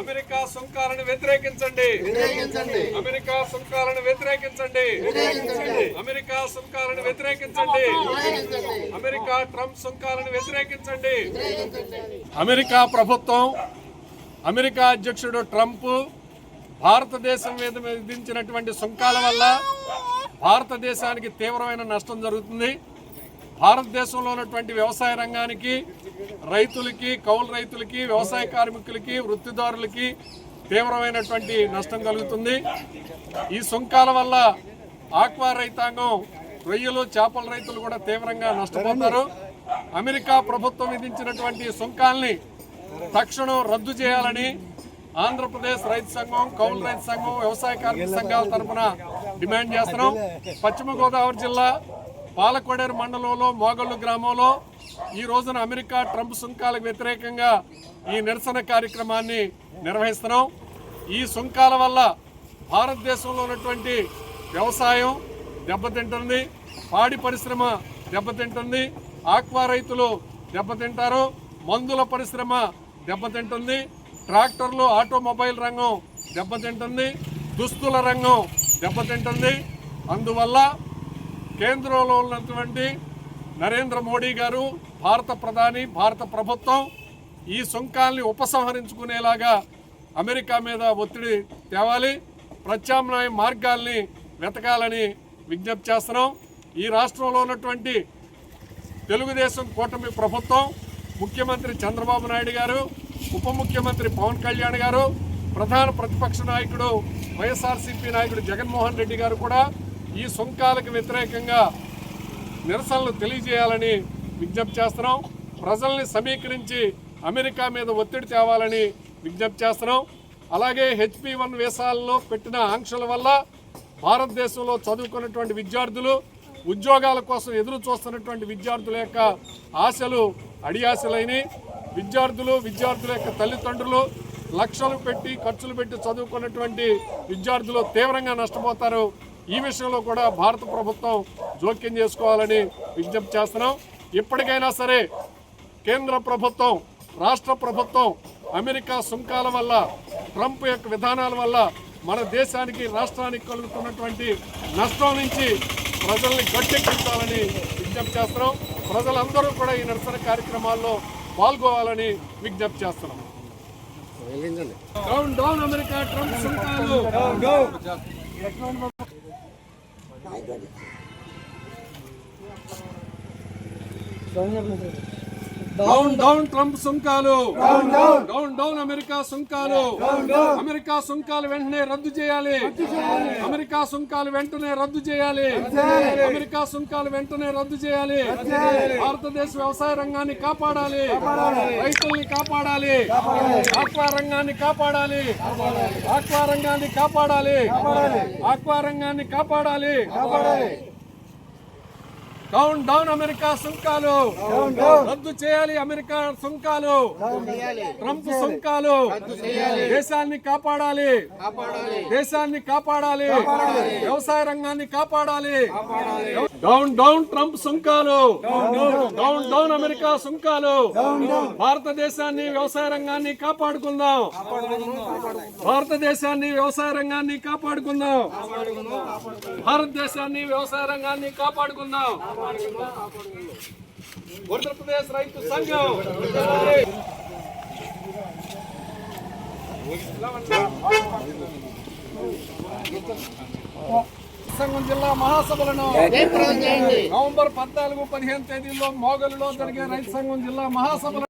America సుంకాలను వ్యతిరేకించండి. America సుంకాలను వ్యతిరేకించండి. అమెరికా సుంకాలను వ్యతిరేకించండి. అమెరికా ట్రంప్ సుంకాలను వ్యతిరేకించండి. అమెరికా ప్రభుత్వం అమెరికా అధ్యక్షుడు ట్రంప్ భారతదేశం మీద విధించినటువంటి సుంకాల వల్ల భారతదేశానికి తీవ్రమైన నష్టం జరుగుతుంది. భారతదేశంలో ఉన్నటువంటి వ్యవసాయ రంగానికి రైతులకి కౌలు రైతులకి వ్యవసాయ కార్మికులకి వృత్తిదారులకి తీవ్రమైనటువంటి నష్టం కలుగుతుంది. ఈ సుంకాల వల్ల ఆక్వా రైతాంగం రొయ్యలు చేపల రైతులు కూడా తీవ్రంగా నష్టపోతారు. అమెరికా ప్రభుత్వం విధించినటువంటి సుంకాల్ని తక్షణం రద్దు చేయాలని ఆంధ్రప్రదేశ్ రైతు సంఘం కౌలు రైతు సంఘం వ్యవసాయ కార్మిక సంఘాల తరఫున డిమాండ్ చేస్తున్నాం. పశ్చిమ గోదావరి జిల్లా పాలకొడేరు మండలంలో మోగళ్ళు గ్రామంలో ఈ రోజున అమెరికా ట్రంప్ సుంకాలకు వ్యతిరేకంగా ఈ నిరసన కార్యక్రమాన్ని నిర్వహిస్తున్నాం. ఈ సుంకాల వల్ల భారతదేశంలో ఉన్నటువంటి వ్యవసాయం దెబ్బతింటుంది పాడి పరిశ్రమ దెబ్బతింటుంది ఆక్వా రైతులు దెబ్బతింటారు మందుల పరిశ్రమ దెబ్బతింటుంది ట్రాక్టర్లు ఆటోమొబైల్ రంగం దెబ్బతింటుంది దుస్తుల రంగం దెబ్బతింటుంది. అందువల్ల కేంద్రంలో ఉన్నటువంటి నరేంద్ర మోడీ గారు భారత ప్రధాని భారత ప్రభుత్వం ఈ సుంకాల్ని ఉపసంహరించుకునేలాగా అమెరికా మీద ఒత్తిడి తేవాలి ప్రత్యామ్నాయ మార్గాల్ని వెతకాలని విజ్ఞప్తి చేస్తున్నాం. ఈ రాష్ట్రంలో ఉన్నటువంటి తెలుగుదేశం కూటమి ప్రభుత్వం ముఖ్యమంత్రి చంద్రబాబు నాయుడు గారు ఉప ముఖ్యమంత్రి పవన్ కళ్యాణ్ గారు ప్రధాన ప్రతిపక్ష నాయకుడు వైఎస్ఆర్సీపీ నాయకుడు జగన్మోహన్ రెడ్డి గారు కూడా ఈ సుంకాలకు వ్యతిరేకంగా నిరసనలు తెలియజేయాలని విజ్ఞప్తి చేస్తున్నాం. ప్రజల్ని సమీకరించి అమెరికా మీద ఒత్తిడి తేవాలని విజ్ఞప్తి చేస్తున్నాం. అలాగే హెచ్పి వన్ వేసాలలో పెట్టిన ఆంక్షల వల్ల భారతదేశంలో చదువుకున్నటువంటి విద్యార్థులు ఉద్యోగాల కోసం ఎదురు చూస్తున్నటువంటి విద్యార్థుల యొక్క ఆశలు అడియాశలైన విద్యార్థులు విద్యార్థుల యొక్క తల్లిదండ్రులు లక్షలు పెట్టి ఖర్చులు పెట్టి చదువుకున్నటువంటి విద్యార్థులు తీవ్రంగా నష్టపోతారు. ఈ విషయంలో కూడా భారత ప్రభుత్వం జోక్యం చేసుకోవాలని విజ్ఞప్తి చేస్తున్నాం. ఇప్పటికైనా సరే కేంద్ర ప్రభుత్వం రాష్ట్ర ప్రభుత్వం అమెరికా సుంకాల వల్ల ట్రంప్ యొక్క విధానాల వల్ల మన దేశానికి రాష్ట్రానికి కలుగుతున్నటువంటి నష్టం నుంచి ప్రజల్ని గట్టెక్కించాలని విజ్ఞప్తి చేస్తున్నాం. ప్రజలందరూ కూడా ఈ నిరసన కార్యక్రమాల్లో పాల్గొవాలని విజ్ఞప్తి చేస్తున్నాం. డౌన్ డౌన్ అమెరికా ట్రంప్ సుంకాలు. Haydi hadi. Sonra mı dedi? Down down Trump సుంకాలు. Down down. అమెరికా సుంకాలు. అమెరికా సుంకాలు వెంటనే రద్దు చేయాలి. అమెరికా సుంకాలు వెంటనే రద్దు చేయాలి. అమెరికా సుంకాలు వెంటనే రద్దు చేయాలి. భారతదేశ వ్యవసాయ రంగాన్ని కాపాడాలి. రైతుల్ని కాపాడాలి. ఆక్వా రంగాన్ని కాపాడాలి. ఆక్వా రంగాన్ని కాపాడాలి. ఆక్వా రంగాన్ని కాపాడాలి. డౌన్ డౌన్ అమెరికా సుంకాలు. రద్దు చేయాలి అమెరికా సుంకాలు. ట్రంప్ సుంకాలు. దేశాన్ని కాపాడాలి. దేశాన్ని కాపాడాలి. వ్యవసాయ రంగాన్ని కాపాడాలి. డౌన్ డౌన్ ట్రంప్ సుంకాలు. డౌన్ డౌన్ అమెరికా సుంకాలు. భారతదేశాన్ని వ్యవసాయ రంగాన్ని కాపాడుకుందాం. భారతదేశాన్ని వ్యవసాయ రంగాన్ని కాపాడుకుందాం. భారతదేశాన్ని వ్యవసాయ రంగాన్ని కాపాడుకుందాం. ఆంధ్రప్రదేశ్ రైతు సంఘం సంఘం జిల్లా మహాసభలను నవంబర్ పద్నాలుగు పదిహేను తేదీల్లో మోగలులో జరిగే రైతు సంఘం జిల్లా మహాసభలు